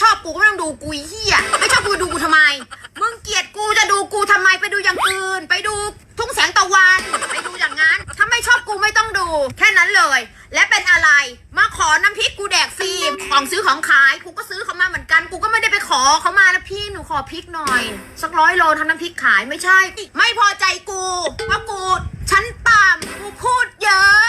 ชอบกูก็ไม่ต้องดูกูเหี้ยไม่ชอบกูดูกูทำไม มึงเกลียดกูจะดูกูทำไมไปดูอย่างอื่น ไปดูทุ่งแสงตะวัน ไปดูอย่างนั้นถ้าไม่ชอบกูไม่ต้องดู แค่นั้นเลย และเป็นอะไร มาขอน้ำพริกกูแดกฟรีของซื้อของขายกูก็ซื้อเขามาเหมือนกัน กูก็ไม่ได้ไปขอเขามานะพี่หนูขอพริกหน่อย สักร้อยโลทำน้ำพริกขายไม่ใช่ ไม่พอใจกูเพราะกูฉันต่ำกูพูดเยอะ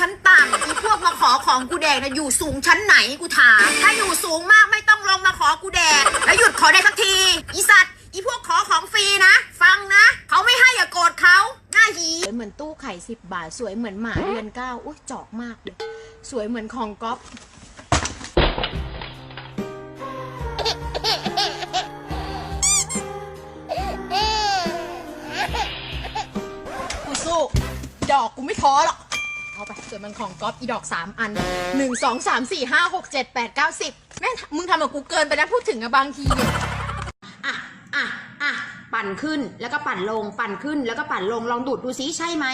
ชั้นต่ำอีพวกมาขอของกูแดกนะอยู่สูงชั้นไหนกูถาม ถ้าอยู่สูงมากไม่ต้องลงมาขอกูแดก แล้วหยุดขอได้สักที อีสัตว์ อีพวกขอของฟรีนะ ฟังนะ เขาไม่ให้อย่าโกรธเขาหน้าหีสวยเหมือนตู้ไข่สิบบาท สวยเหมือนหมาเดือนเก้าอุ้ยจอกมากเลย สวยเหมือนของก๊อฟกูสู้ดอกกูไม่ท้อหรอก เอาไปสวยเหมันของก๊อฟอีดอกสามอันหนึ่งสองสามสี่ห้าหกเจ็ดแปดเก้าสิบแม่งมึงทำกับกูเกินไปนะพูดถึงอะบางทีเนี่ยอะอะอะปั่นขึ้นแล้วก็ปั่นลงปั่นขึ้นแล้วก็ปั่นลงลองดูดดูซิใช่ไหม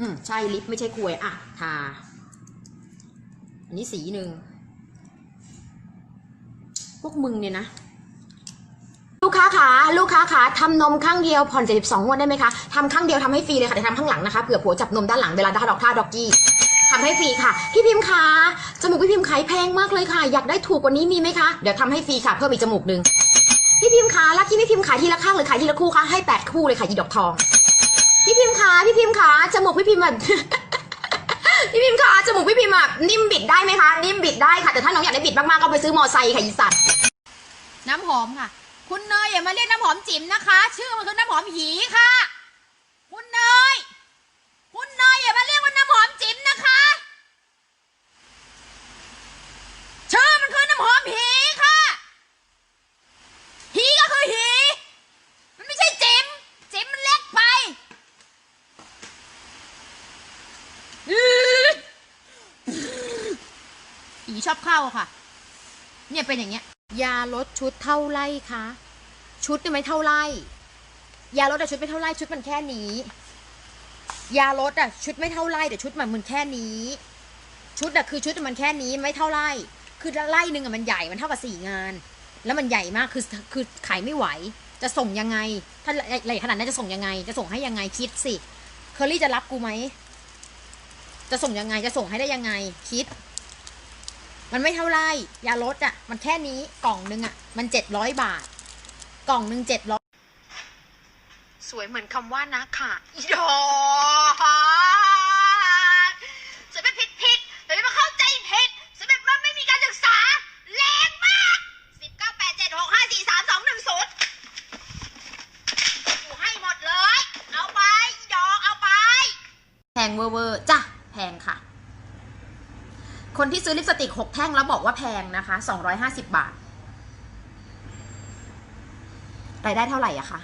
อืมใช่ลิปไม่ใช่ควยอะทาอันนี้สีหนึ่งพวกมึงเนี่ยนะ ค้าขาลูกค้าขาทำนมข้างเดียวผ่อน72งวดได้ไหมคะทำข้างเดียวทำให้ฟรีเลยค่ะแต่ทำข้างหลังนะคะเผื่อผัวจับนมด้านหลังเวลาท่าดอกท่าดอกกี้ทำให้ฟรีค่ะ พี่พิมพ์ขาจมูกพี่พิมพ์ขายแพงมากเลยค่ะ อยากได้ถูกกว่านี้มีไหมคะ เดี๋ยวทำให้ฟรีค่ะเพิ่มอีกจมูกหนึ่งพี่พิมพ์ขาล้วที่พี่พิมพ์ขายทีละข้างหรือขายทีละคู่คะให้แปดคู่เลยค่ะยีดอกทองพี่พิมพ์ขาพี่พิมพ์ขาจมูกพี่พิมพ์แบบพี่พิมพ์ขาจมูกพี่พิมพ์แบบนิ่มบิดได้ไหมคะนิ่มบิดได้ค่ะแต่ถ้าน้องอยากได้บิดมากๆก็ไปซื้อมอไซค์ค่ะยีสัตว์น้ำหอมค่ะ คุณเนยอย่ามาเรียกน้ำหอมจิ๋มนะคะ ชื่อมันคือน้ำหอมหีค่ะ คุณเนย คุณเนยอย่ามาเรียกว่าน้ำหอมจิ๋มนะคะ ชื่อมันคือน้ำหอมหีค่ะ หีก็คือหี มันไม่ใช่จิ๋ม จิ๋มมันเล็กไปหีชอบเข้าค่ะ เนี่ยเป็นอย่างเงี้ย ยาลดชุดเท่าไรคะ ชุดเนี่ยไม่เท่าไรยาลดอะชุดไม่เท่าไรชุดมันแค่นี้ ยาลดอะชุดไม่เท่าไรแต่ชุดมันมันแค่นี้ ชุดอะคือชุดมันแค่นี้ไม่เท่าไรคือไล่หนึ่งอะมันใหญ่มันเท่ากับสี่งาน แล้วมันใหญ่มากคือคือขายไม่ไหว จะส่งยังไง ถ้าใหญ่ขนาดนั้นจะส่งยังไง จะส่งให้ยังไงคิดสิเคอรี่จะรับกูไหมจะส่งยังไงจะส่งให้ได้ยังไงคิด มันไม่เท่าไรยาลดอะ มันแค่นี้กล่องนึงอะ มันเจ็ดร้อยบาท กล่องหนึ่งเจ็ดร้อยสวยเหมือนคำว่านะค่ะอีดอกฉันเป็นผิดผิดแต่ไม่มาเข้าใจผิดฉันเป็นว่าไม่มีการศึกษาแรงมากสิบเก้าแปดเจ็ดหกห้าสี่สามสองหนึ่งศูนย์กูให้หมดเลย เอาไปอีดอกเอาไป แพงเวอร์เวอร์จ้ะแพงค่ะ คนที่ซื้อลิปสติกหกแท่งแล้วบอกว่าแพงนะคะสองร้อยห้าสิบบาท รายได้เท่าไหร่อะคะ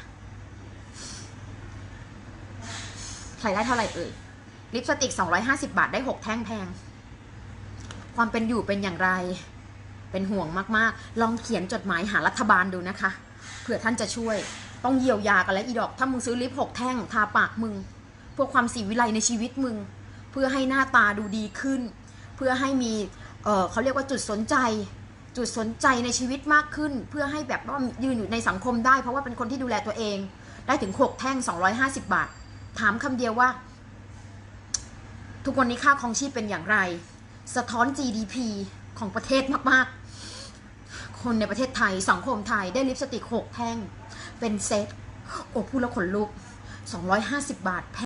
รายได้เท่าไหร่เอ่ย ลิปสติก 250 บาทได้ 6 แท่งแพง ความเป็นอยู่เป็นอย่างไร เป็นห่วงมากๆ ลองเขียนจดหมายหารัฐบาลดูนะคะ เผื่อท่านจะช่วย ต้องเยียวยากันแล้วอีดอก ถ้ามึงซื้อลิปหกแท่ง ทาปากมึงเพื่อความสีวิไลในชีวิตมึง เพื่อให้หน้าตาดูดีขึ้น เพื่อให้มีเเขาเรียกว่าจุดสนใจ จุดสนใจในชีวิตมากขึ้น เพื่อให้แบบว่ายืนอยู่ในสังคมได้ เพราะว่าเป็นคนที่ดูแลตัวเอง ได้ถึงหกแท่ง 250 บาท ถามคำเดียวว่า ทุกวันนี้ค่าครองชีพเป็นอย่างไร สะท้อน GDP ของประเทศมากๆ คนในประเทศไทยสังคมไทยได้ลิปสติก 6 แท่ง เป็นเซตโอ้พูดแล้วขนลุก 250 บาท